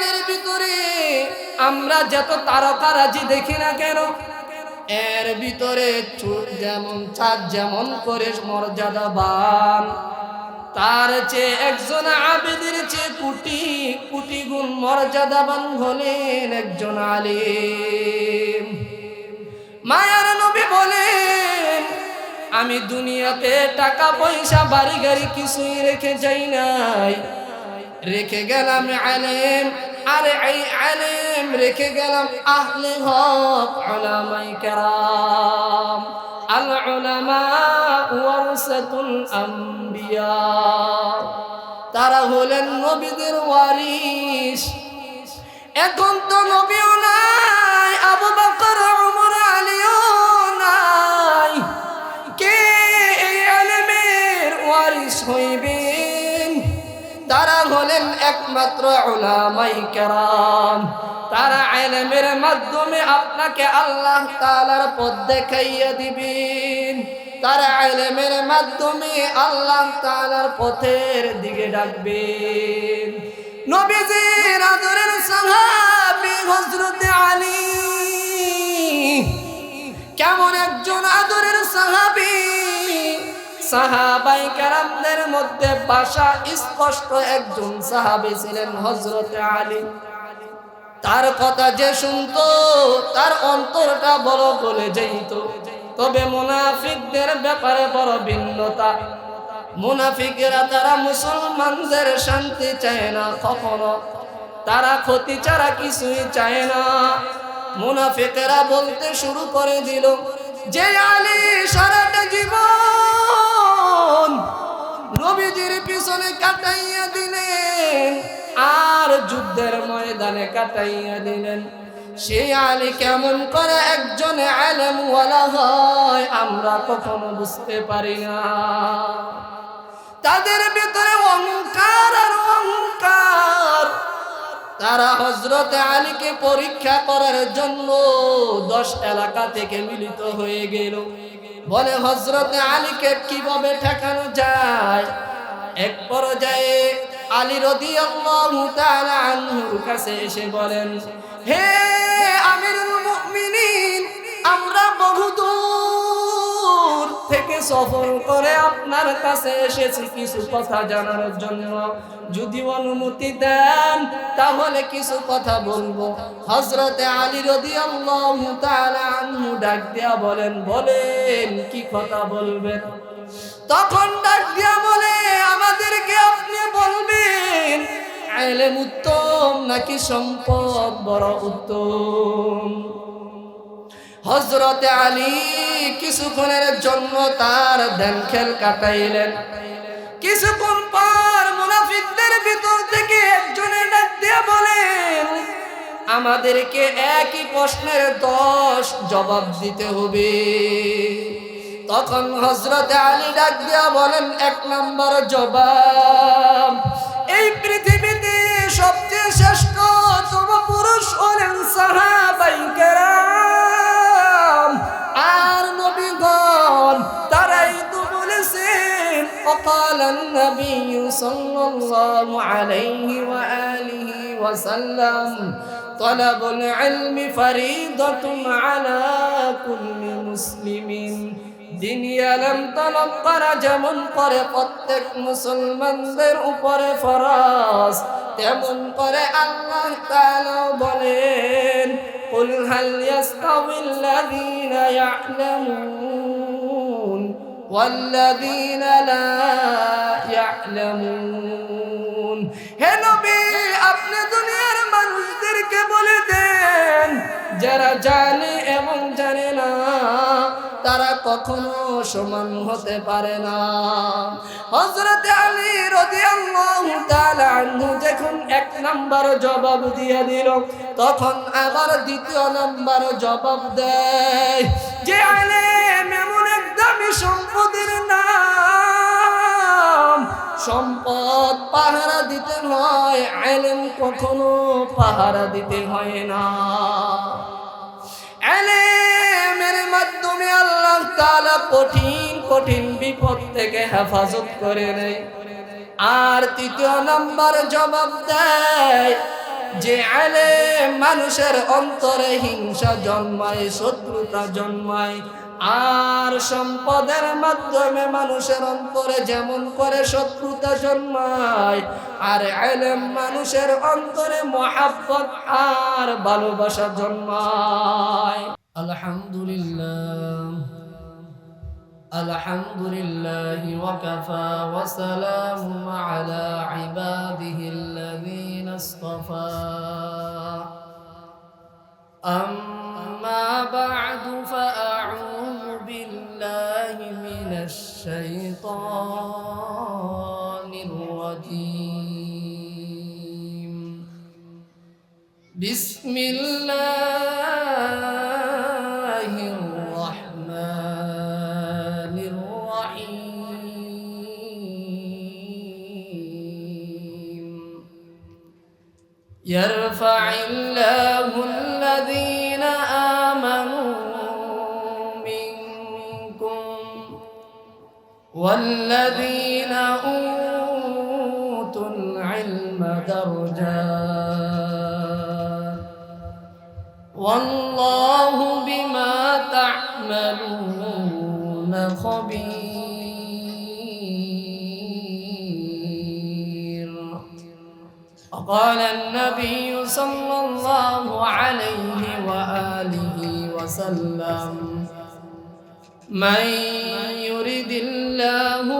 আসমানের ভিতরে আমরা যত তারকারাজি দেখি না কেন, এর ভিতরে চোখ যেমন চাঁদ যেমন করে মর্যাদাবান তার চেয়ে একজন আবেদের চেয়ে কোটি কোটি গুণ মর্যাদাবান হলেন একজন আলিম। মায়ার নবী বলেন, আমি দুনিয়াতে টাকা, পয়সা, বাড়ি, গাড়ি কিছুই রেখে যাই নাই। রেখে গেলাম আলেম আরে এই আলেম রেখে গেলাম আহলে হক উলামাই কেরাম। আল উলামা ওয়ারসাতুল আম্বিয়া। তারা হলেন নবীদের ওয়ারিস এখন তো নবীও একমাত্র উলামাই কেরাম। তারা আলেমের মাধ্যমে আপনাকে আল্লাহ তাআলার পথ দেখাইয়া দিবেন। তারা আলেমের মাধ্যমে আল্লাহ তাআলার পথের দিকে ডাকবেন। নবীজির আদরের সাহাবী হযরত আলী। কেমন একজন সাহাবী সাহাবাই কারামদের মধ্যে ভাষা স্পষ্ট একজন সাহাবী ছিলেন হযরত আলী। তার কথা যে শুনতো, তার অন্তরটা বড় গলে যাইত। তবে মুনাফিকদের ব্যাপারে বড় ভিন্নতা। মুনাফিকেরা তারা মুসলমানদের শান্তি চায় না কখনো। তারা ক্ষতি ছাড়া কিছুই চায় না। মুনাফিকেরা বলতে শুরু করে দিল, যে আলী সারাটা জীবন নবীজির পিছনে কাটাইয়া দিলেন, আর যুদ্ধের ময়দানে কাটাইয়া দিলেন। সেই আলী কেমন করে একজন আলেম ওয়ালা হয়, আমরা কখনো বুঝতে পারি না। তাদের ভিতরে অহংকার আর অহংকার। তারা হজরত আলীকে পরীক্ষা করার জন্য দশ এলাকা থেকে মিলিত হয়ে গেল। বলে হজরত আলীকে কীভাবে ঠেকানো যায়? এক পর্যায়ে আলী রদি আনহুর কাছে এসে বলেন, হে আমিরুল মুমিনিন, আমরা বহুদূর সফর করে আপনার কাছে এসেছি কিছু কথা জানার জন্য। যদি অনুমতি দেন, তাহলে কিছু কথা বলব। হজরতে আলী রদি আনহু ডাক দিয়া বলেন বলেন কি কথা বলবেন? তখন ডাক দিয়া বলে, আমাদেরকে আপনি বলবেন আইলেম উত্তম নাকি সম্পদ বড় উত্তম? হজরতে আলী কিছুক্ষণের জন্য তার ধ্যান খেল কাটাইলেন। কিছুক্ষণ পর মুনাফিকদের ভিতর থেকে একজনের ডাক দিয়ে বলেন, আমাদেরকে একই প্রশ্নের দশ জবাব দিতে হবে। তখন হজরতে আলী ডাক দিয়া বলেন, এক নম্বর জবাব, এই পৃথিবীতে সবচেয়ে শ্রেষ্ঠ তম পুরুষ হলেন সাহাবাই وقال النبي صلى الله عليه وآله وسلم طلب العلم فريضة على كل مسلم দিন আলম তলব করা যেমন করে প্রত্যেক মুসলমানদের উপরে ফরজ তেমন করে আল্লাহ তাআলা বলেন قل هل يستوي الذين يعلمون والذين لا يعلمون হে নবী আপনি দুনিয়ার মানুষদেরকে বলে দেন যারা জানে এবং জানে না তারা কখনো সমান হতে পারে না হযরত আলী রাদিয়াল্লাহু তাআলা আনহু যখন এক নাম্বার জবাব দিয়ে দিল তখন আবার দ্বিতীয় নাম্বার জবাব দেয় যে আলেম এমন এক দামি সম্পদের নাম। সম্পদ পাহারা দিতে হয়, আলেম কখনো পাহারা দিতে হয় না। আলেমের মাধ্যমে আল্লাহ তাআলা কঠিন কঠিন বিপদ থেকে হেফাজত করে নেয়। আর তৃতীয় নাম্বার জবাব দেয় যে, আলেম মানুষের অন্তরে হিংসা জন্মায়, শত্রুতা জন্মায় আর সম্পদের মাধ্যমে মানুষের অন্তরে যেমন করে শত্রুতা জন্মায় আর আলেম মানুষের অন্তরে মহাব্বত আর ভালোবাসা জন্মায় আলহামদুলিল্লাহ الحمد لله وكفى وسلام على عباده الذين اصطفى أما بعد فأعوذ الشيطان الرجيم. بسم الله يرفع الله والذين أوتوا العلم درجات والله بما تعملون خبير. وقال النبي صلى الله عليه وآله وسلم من يرد الله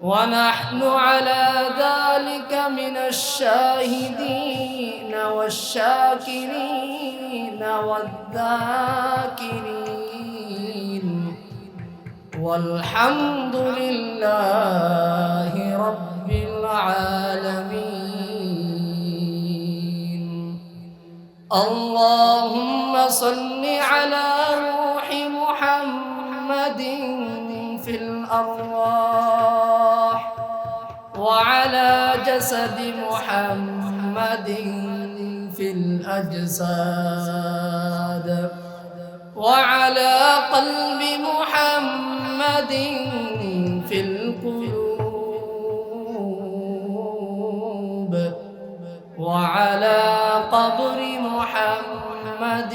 ونحن على ذلك من الشاهدين والشاكرين والذاكرين. والحمد لله رب العالمين. اللهم صل على روح محمد في الأرواح. وعلى جسد محمد في الأجساد. وعلى قلب محمد في القلوب. وعلى قبر محمد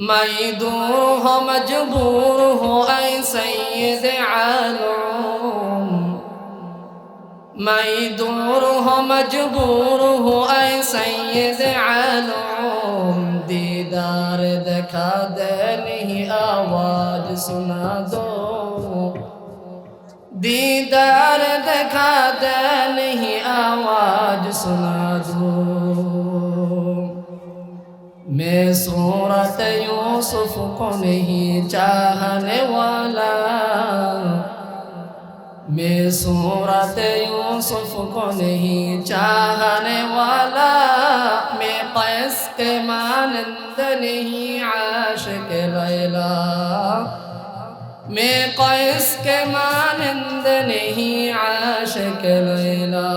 مجدور ہو مجبور ہو اے سید عالم مجدور ہو مجبور ہو اے سید عالم دیدار دکھا دے نہیں آواز سنا دو دیدار دکھا دے نہیں آواز سنا دو मैं सूरत यूसुफ को नहीं चाहने वाला मैं सूरत यूसुफ को नहीं चाहने वाला मैं कैस के मानंद नहीं आशिक लैला मैं कैस के मानंद नहीं आशिक लैला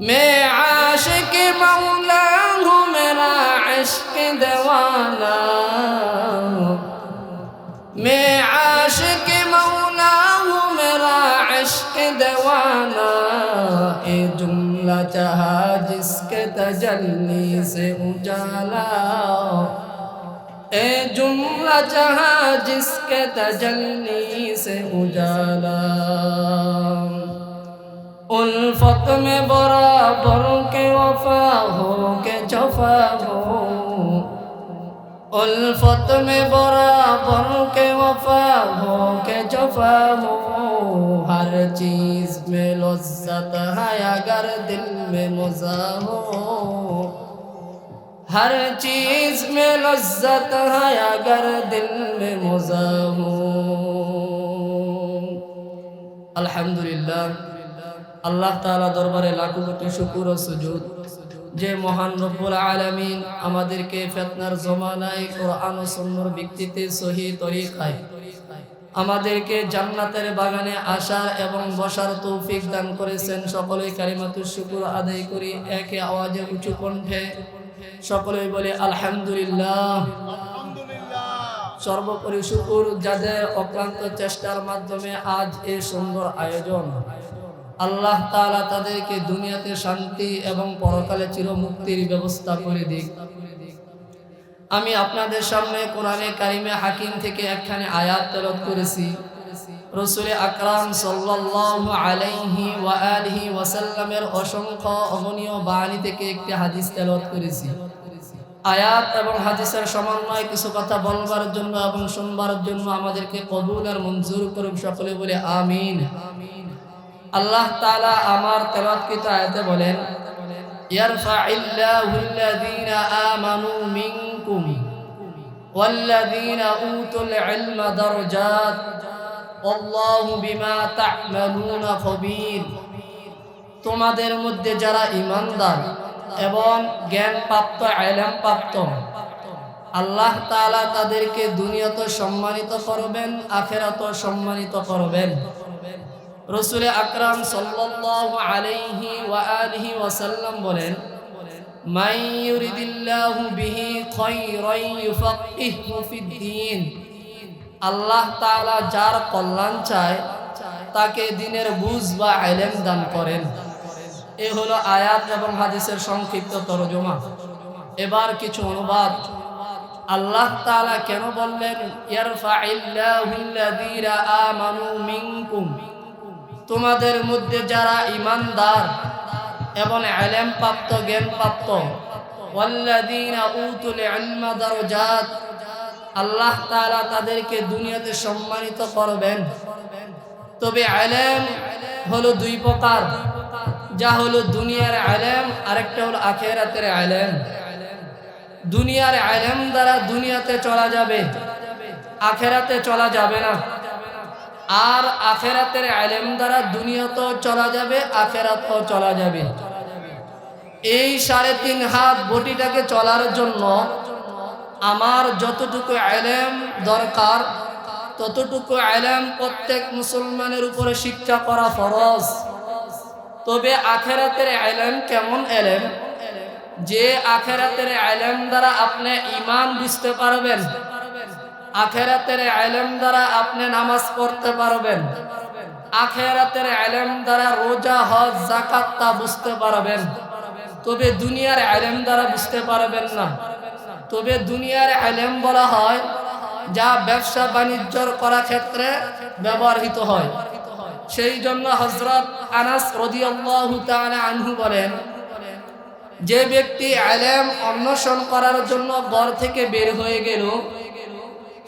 मैं आशिक मौला ए जुमला चाहा जिसके तजल्ली से उजाला। ए जुमला जहाँ जिसके तजल्ली से उजाला। उल्फत में बराबर के वफा हो के जफा हो। उल्फत में बराबर के वफा हो के जफा हो हर चीज में लज्जत है अगर दिल में मजा हो हर चीज में लज्जत है अगर दिल में मजा हो अल्हम्दुलिल्लाह अल्लाह ताला दरबारे लाखों कोटि शुक्र और सुजूद যে মহান রব্বুল আলামিন আমাদেরকে ফিতনার জমানায় কোরআন ও সুন্নাহর ভিত্তিতে সহি তরিকায় আমাদেরকে জান্নাতের বাগানে আসার এবং বসার তৌফিক দান করেছেন। সকলে কালিমাতুর শুকুর আদায় করি একে আওয়াজে উঁচু কণ্ঠে সকলে বলে আলহামদুলিল্লাহ। সর্বোপরি শুকুর যাদের অক্লান্ত চেষ্টার মাধ্যমে আজ এই সুন্দর আয়োজন। আল্লাহ তাআলা তাদেরকে দুনিয়াতে শান্তি এবং পরকালে চিরমুক্তির ব্যবস্থা করে দিক। আমি আপনাদের সামনে কোরআনে কারিমে হাকিম থেকে একখানে আয়াত তেলত করেছি। রসুলে আকরাম সাল্লাল্লাহু আলাইহি ওয়া আলিহি ওয়াসাল্লামের অসংখ্য অগণীয় বাণী থেকে একটি হাদিস তেলত করেছি। আয়াত এবং হাদিসের সমন্বয় কিছু কথা বলবার জন্য এবং শুনবার জন্য আমাদেরকে কবুল আর মঞ্জুর করুক সকলে বলে আমিন। আল্লাহ তাআলা আমার তেলাওয়াতকৃত আয়াতে বলেন ইয়ারফাইল্লাহু আল্লাযীনা আমানু মিনকুম والذين أوتوا العلم درجات والله بما تعملون خبير তোমাদের মধ্যে যারা ইমানদার এবং জ্ঞান প্রাপ্ত আইলাম প্রাপ্ত আল্লাহ তাআলা তাদেরকে দুনিয়াতে সম্মানিত করবেন আখেরাত সম্মানিত করবেন রসুল আকরাম সাল্লাল্লাহু আলাইহি ওয়া ওয়াসাল্লাম বলেন, মান ইউরিদিল্লাহু বিহি খায়রান ইউফাক্কিহু ফিদ্দীন আল্লাহ তাআলা যার কল্যাণ চায়, তাকে দিনের বুঝ বা ইলম দান করেন। এ হলো আয়াত এবং হাদিসের সংক্ষিপ্ত তরজমা। এবার কিছু অনুবাদ। আল্লাহ তাআলা কেন বললেন ইয়ারফাইল্লাহুল্লাযীনা আমানু মিনকুম। তোমাদের মধ্যে যারা ইমানদার এবং ইলম প্রাপ্ত জ্ঞান প্রাপ্ত আল্লাহ তাআলা তাদেরকে দুনিয়াতে সম্মানিত করবেন। তবে ইলম হলো দুই প্রকার। যা হলো দুনিয়ার আলেম, আরেকটা হলো আখেরাতের আলেম। দুনিয়ার আলেম দ্বারা দুনিয়াতে চলা যাবে, আখেরাতে চলা যাবে না। আর আখেরাতের আলেম দ্বারা দুনিয়াতেও চলা যাবে, আখেরাতেও চলা যাবে। এই সাড়ে তিন হাত বটিটাকে চলার জন্য আমার যতটুকু আলেম দরকার, ততটুকু আলেম প্রত্যেক মুসলমানের উপরে শিক্ষা করা ফরজ। তবে আখেরাতের আলেম কেমন এলেম যে আখেরাতের আলেম দ্বারা আপনি ইমান বুঝতে পারবেন। আখেরাতের আলেম দ্বারা আপনি নামাজ পড়তে পারবেন। আখেরাতের আলেম দ্বারা রোজা, হজ জাকাত তা বুঝতে পারবেন। তবে দুনিয়ার আলেম দ্বারা বুঝতে পারবেন না। তবে দুনিয়ার আলেম বলা হয়, যা ব্যবসা বাণিজ্য করার ক্ষেত্রে ব্যবহৃত হয়। সেই জন্য হজরত আনাস আনহু বলেন, যে ব্যক্তি আলেম অন্বেষণ করার জন্য ঘর থেকে বের হয়ে গেল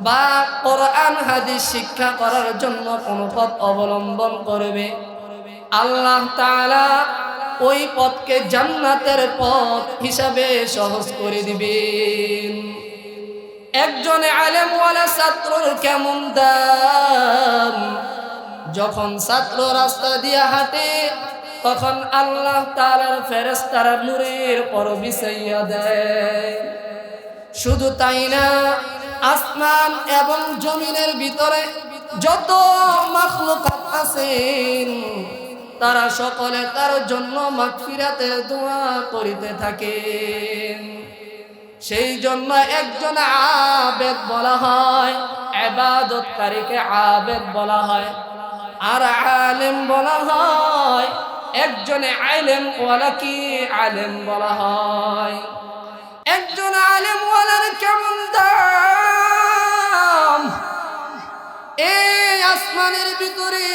বা কোরআন হাদিস শিক্ষা করার জন্য কোনো পথ অবলম্বন করবে। আল্লাহ তাআলা ওই পথকে জান্নাতের পথ হিসাবে সহজ করে দিবেন। একজন আলেমওয়ালা ছাত্রর কেমন দাম? যখন ছাত্র রাস্তা দিয়ে হাঁটে, তখন আল্লাহ তালার ফেরেস্তারা নূরের পর বিছাইয়া দেয়। শুধু তাই না আসমান এবং জমিনের ভিতরে যত মাখলুকাত আছেন তারা সকলে তার জন্য মাগফিরাতের দোয়া করিতে থাকেন সেই জন্য একজন আবেদ বলা হয় এবাদতকারীকে আবেদ বলা হয়। আর আলেম বলা হয়, একজনে আলেম ওয়ালা কি আলেম বলা হয়। একজন আলেম ওয়ালার কেমন দাম? এই আসমানের ভিতরে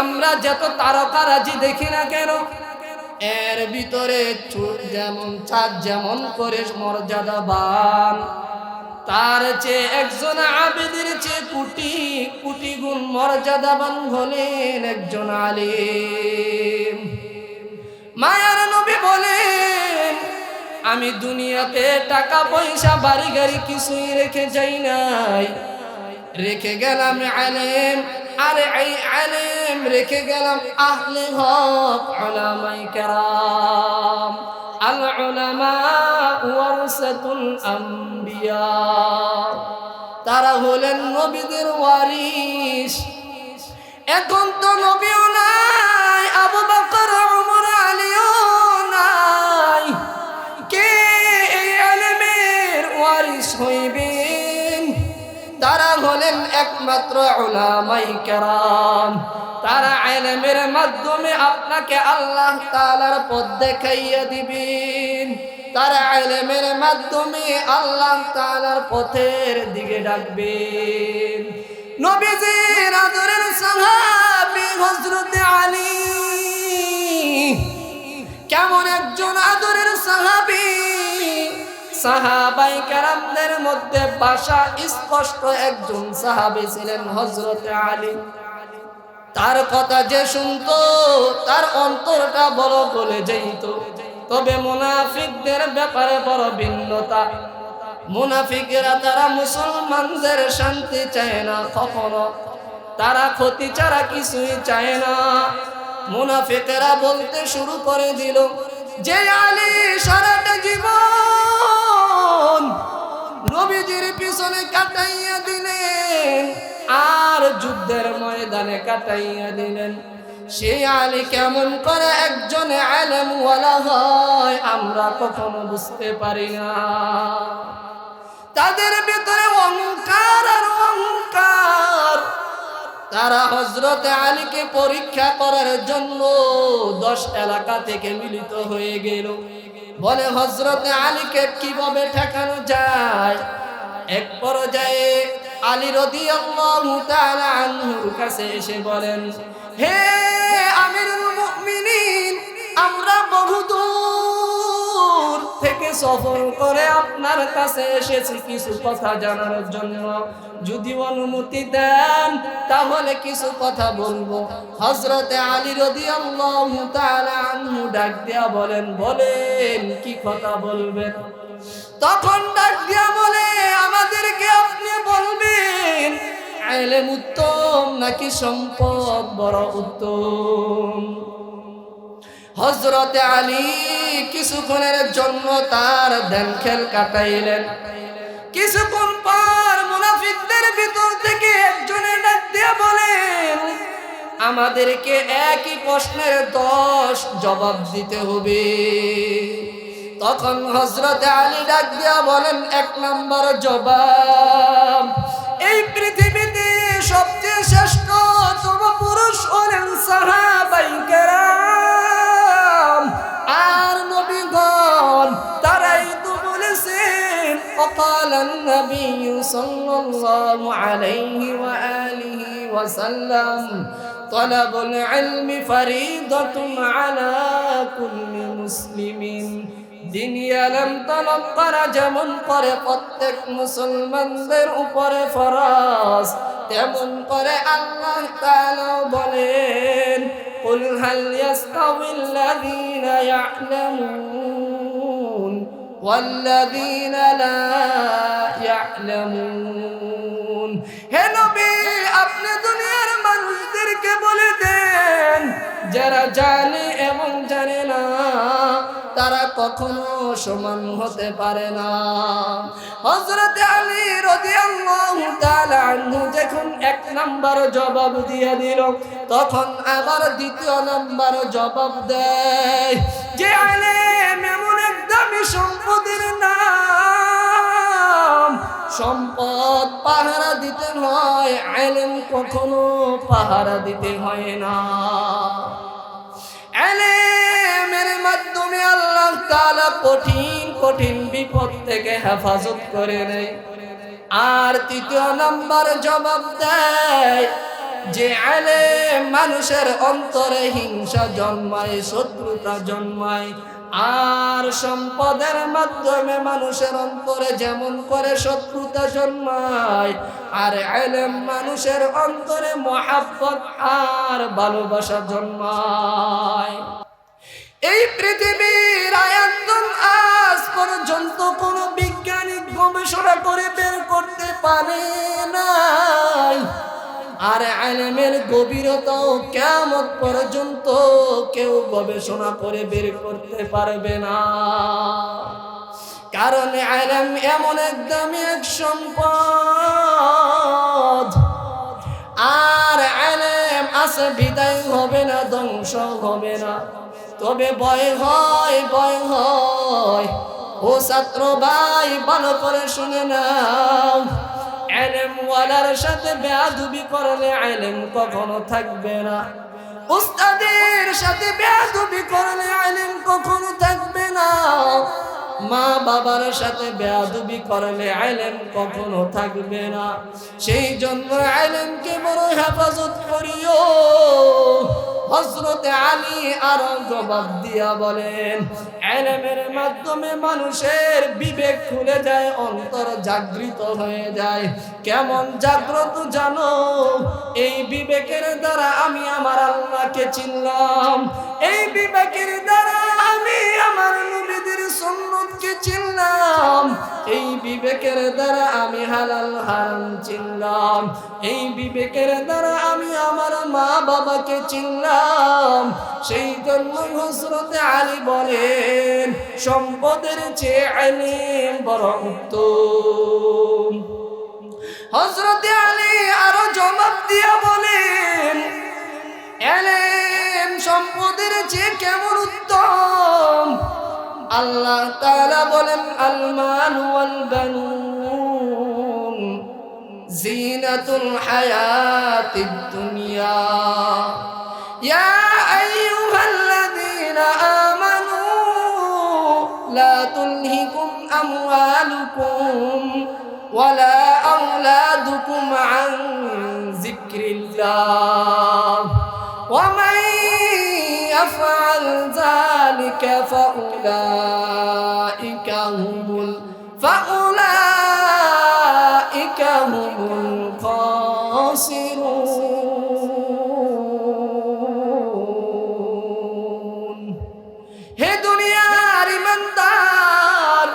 আমরা যত তারকারাজি দেখি না কেন, এর ভিতরে চুল যেমন চাঁদ যেমন করে মর্যাদাবান তার চেয়ে একজন আবেদের চেয়ে কোটি কোটি গুণ মর্যাদাবান হলেন একজন আলিম। মায়ার নবী বলেন, আমি দুনিয়াতে টাকা পয়সা বাড়ি গাড়ি কিছুই রেখে যাই নাই। রেখে গেলাম আলেম, আরে এই আলেম রেখে গেলাম আহলে হক উলামায়ে কেরাম। আল উলামা ওয়ারসাতুল আম্বিয়া। তারা হলেন নবীদের ওয়ারিস এখন তো নবীও নাই, আবু বকর একমাত্র উলামাই কেরাম। তারা আলেমের মাধ্যমে আপনাকে আল্লাহ তাআলার পথ দেখাইয়া দিবেন। তারা আলেমের মাধ্যমে আল্লাহ তাআলার পথের দিকে ডাকবেন। নবীজির আদরের সাহাবী হযরত আলী। কেমন একজন আদরের সাহাবাই কেরামদের মধ্যে ভাষা স্পষ্ট একজন সাহাবী ছিলেন হযরত আলী। তার কথা যে শুনতো, তার অন্তরটা বড় গলে যাইত। তবে মুনাফিকদের ব্যাপারে বড় ভিন্নতা। মুনাফিকেরা তারা মুসলমানদের শান্তি চায় না কখনো। তারা ক্ষতি ছাড়া কিছুই চায় না। মুনাফিকেরা বলতে শুরু করে দিল, যে আলী সারাটা জীবন নবীজির পিছনে কাটাইয়া দিলেন, আর যুদ্ধের ময়দানে কাটাইয়া দিলেন। সে আলী কেমন করে একজন আলেম ওয়ালা হয়, আমরা কখনো বুঝতে পারি না। তাদের ভিতরে অহংকার আর অহংকার। তারা হজরত আলীকে পরীক্ষা করার জন্য দশ এলাকা থেকে মিলিত হয়ে গেল। বলে হজরত আলীকে কীভাবে ঠেকানো যায়? এক পর্যায়ে আলী রদি আনহুর কাছে এসে বলেন, হে মুমিনিন, আমরা বহুদূর সফর করে আপনার কাছে এসেছি কিছু কথা জানার জন্য। যদি অনুমতি দেন, তাহলে কিছু কথা বলব। হজরতে আলী রদি আনহু ডাক দিয়া বলেন বলেন, কি কথা বলবেন? তখন ডাক দিয়া বলে, আমাদেরকে আপনি বলবেন, আইলেম উত্তম নাকি সম্পদ বড় উত্তম? হজরতে আলী কিছুক্ষণের জন্য তার দেন খেল কাটাইলেন। কিছুক্ষণ পর মুনাফিকদের ভিতর থেকে একজনের ডাক দিয়া বলেন, আমাদেরকে একই প্রশ্নের দশ জবাব দিতে হবে। তখন হজরতে আলী ডাক দিয়া বলেন, এক নম্বর জবাব, এই পৃথিবীতে সবচেয়ে শ্রেষ্ঠ তম পুরুষ হলেন সাহাবাই وقال النبي صلى الله عليه وآله وسلم طلب العلم فريضة على كل مسلم দিন আলম তলব করা যেমন করে প্রত্যেক মুসলমানদের উপরে ফরজ তেমন করে আল্লাহ তাআলা বলেন قل هل يستوي الذين يعلمون والذين لا يعلمون হে নবী আপনি দুনিয়ার মানুষদেরকে বলে দেন যারা জানে এবং জানে না তারা কখনো সমান হতে পারে না। হযরত আলী রাদিয়াল্লাহু তাআলা যখন এক নাম্বার জবাব দিয়ে দিল, তখন আবার দ্বিতীয় নাম্বার জবাব দেয়, যে আলেম এমন এক দামি সম্পদের নাম, সম্পদ পাহারা দিতে হয়, আলেম কখনো পাহারা দিতে হয় না। তাআলা কঠিন কঠিন বিপদ থেকে হেফাজত করে নেয়। আর তৃতীয় নাম্বার জবাব দেয়, যে আলেম মানুষের অন্তরে হিংসা জন্মায়, শত্রুতা জন্মায়। আর সম্পদের মাধ্যমে মানুষের অন্তরে যেমন করে শত্রুতা জন্মায়, আর আলেম মানুষের অন্তরে মহাব্বত আর ভালোবাসা জন্মায়। এই পৃথিবীর আয়তন আজ পর্যন্ত কোন বিজ্ঞানিক গবেষণা করে বের করতে পারে নাই। আর আলেমের গভীরতাও কেমন পর্যন্ত কেউ গবেষণা করে বের করতে পারবে না। কারণ আলেম এমন একদম এক সম্পদ। আর আলেম আছে, বিদায় হবে না, ধ্বংস হবে না। তবে ভয় হয় ভয় হয়। ও ছাত্র ভাই, ভালো করে শুনে নাও। এলেম ওয়ালার সাথে বেয়াদুবি করলে এলেম কখনো থাকবে না। উস্তাদের সাথে বেয়াদুবি করলে এলেম কখনো থাকবে না। মা বাবার সাথে বেয়াদুবি করলে আলেম কখনো থাকবে না। সেই জন্য আলেমকে বড় হেফাজত করিও। হজরতে আলী আরও জবাব দিয়া বলেন এলেমের মাধ্যমে মানুষের বিবেক খুলে যায়, অন্তর জাগৃত হয়ে যায়। কেমন জাগ্রত জানো? এই বিবেকের দ্বারা আমি আমার আল্লাহকে চিনলাম। এই বিবেকের দ্বারা আমি আমার নবীদের সুন্নতকে চিনলাম। এই বিবেকের দ্বারা আমি হালাল হারাম চিনলাম। এই বিবেকের দ্বারা আমি আমার মা বাবাকে চিনলাম। সেই জন্য হসরতে আলী বলেন, সম্পদের চেয়ে আলিম বড় উত্তম। হজরতে আলী আরও জবাব দিয়া বলেন এলেম সম্পদের চেয়ে কেমন উত্তম? আল্লাহ তারা বলেন আলমান ওয়াল বানুন জিনাতুল হায়াতিদ দুনিয়া। ইয়া আইয়ুহাল্লাযীনা আমানু লা তুলহিকুম আমওয়ালুকুম ওয়ালা আওলাদুকুম আন যিকরিল্লাহ। ওয়া মান ইয়াফআল যালিকা ذلك فأولئك هم ال- فأولئك هم الخاسرون হে দুনিয়ার ইমানদার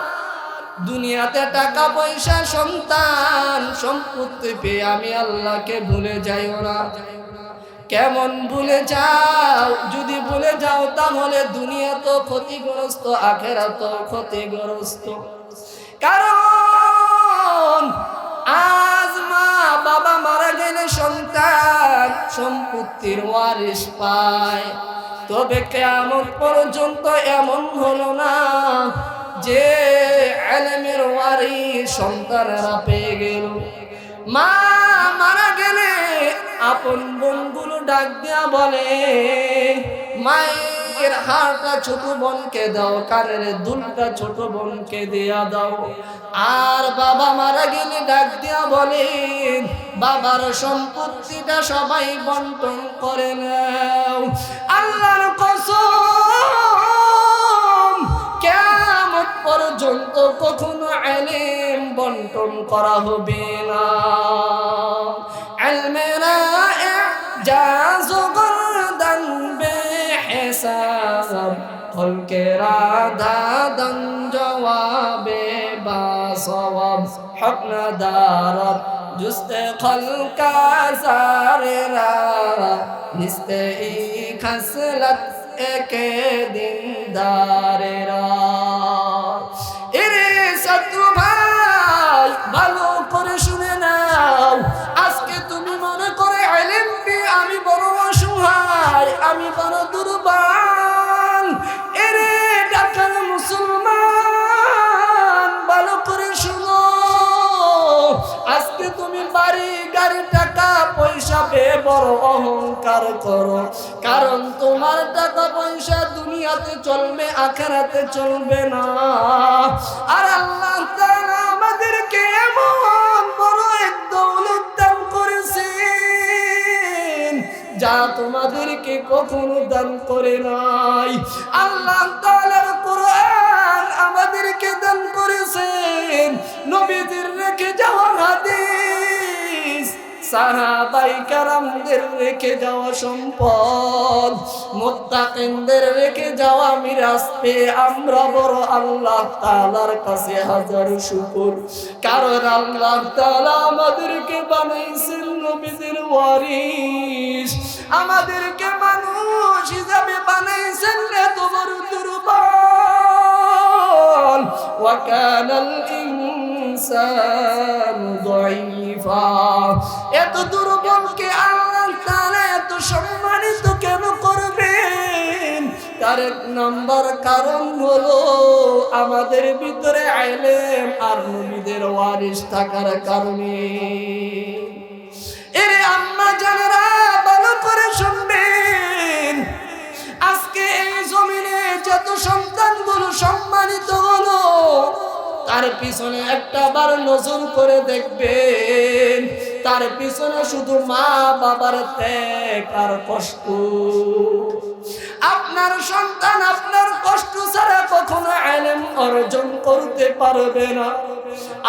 দুনিয়াতে টাকা পয়সা সন্তান সম্পত্তি পেয়ে আমি আল্লাহকে ভুলে যাইও না কেমন ভুলে যাও? যদি ভুলে যাও, তাহলে দুনিয়া তো ক্ষতিগ্রস্ত আখেরা তো ক্ষতিগ্রস্ত। কারণ আজ মা বাবা মারা গেলে সন্তান সম্পত্তির ওয়ারিস পায়। তবে কেমন পর্যন্ত এমন হলো না যে আলেমের ওয়ারিস সন্তানেরা পেয়ে গেল। মা আপন বোনগুলো ডাক দিয়া বলে, মায়ের হাড়টা ছোট বোনকে দাও, কানের দুলটা ছোট বোনকে দিয়া দাও। আর বাবা মারা গেলে ডাক দিয়া বলে, বাবার সম্পত্তিটা সবাই বন্টন করে নাও। আল্লাহর কসম কেমন পর্যন্ত কখনো আলেম বন্টন করা হবে না। আলমেরা বেহিসাব রাধা দাদন জওয়াবে বা সওয়াব হকনা দারত জুস্তে খলকা সারেরা, নিস্তে ই খসলত একে দিন দারেরা এরে শত্রু ভাই, ভালো করে শুনে নাও। আজকে তুমি মনে করে আইলেন আমি বড় অসহায়, আমি বড় দুর্বল। পেয়ে বড় অহংকার করো। কারণ তোমার টাকা পয়সা দুনিয়াতে চলবে, আখেরাতে চলবে না। আর আল্লাহ তাআলা আমাদেরকে এমন বড় এক দৌলত দান করেছেন, যা তোমাদেরকে কখনো দান করে নাই। আল্লাহ তাআলার সাহাবাই কারামদের রেখে যাওয়া সম্পদ, মোত্তাকিনদের রেখে যাওয়া মিরাজ পেয়ে আমরা বড় আল্লাহ তালার কাছে হাজার শুকুর। কারণ আল্লাহ তালা আমাদেরকে বানাইছেন নবীদের ওয়ারিস আমাদেরকে মানুষ হিসাবে বানাইছেন রে তোমার দুর্বল। ওয়াকানাল الإنسان ضعيفا এত দুর্বলকে আল্লাহ তাআলা এত সম্মানিত কেন করবেন তার এক নম্বর কারণ হলো আমাদের ভিতরে আইলেম আর নবীদের ওয়ারিস থাকার কারণে এরে আম্মা জানেরা ভালো করে শুনবেন আজকে এই জমিনে যত সন্তানগুলো সম্মানিত হলো তার পিছনে একটা বার নজর করে দেখবেন, তার পিছনে শুধু মা বাবার ত্যাগ আর কষ্ট। আপনার সন্তান আপনার কষ্ট ছাড়া কখনো আলেম অর্জন করতে পারবে না।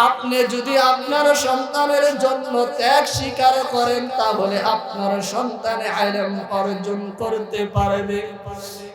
আপনি যদি আপনার সন্তানের জন্য ত্যাগ স্বীকার করেন, তাহলে আপনার সন্তান আলেম অর্জন করতে পারবে।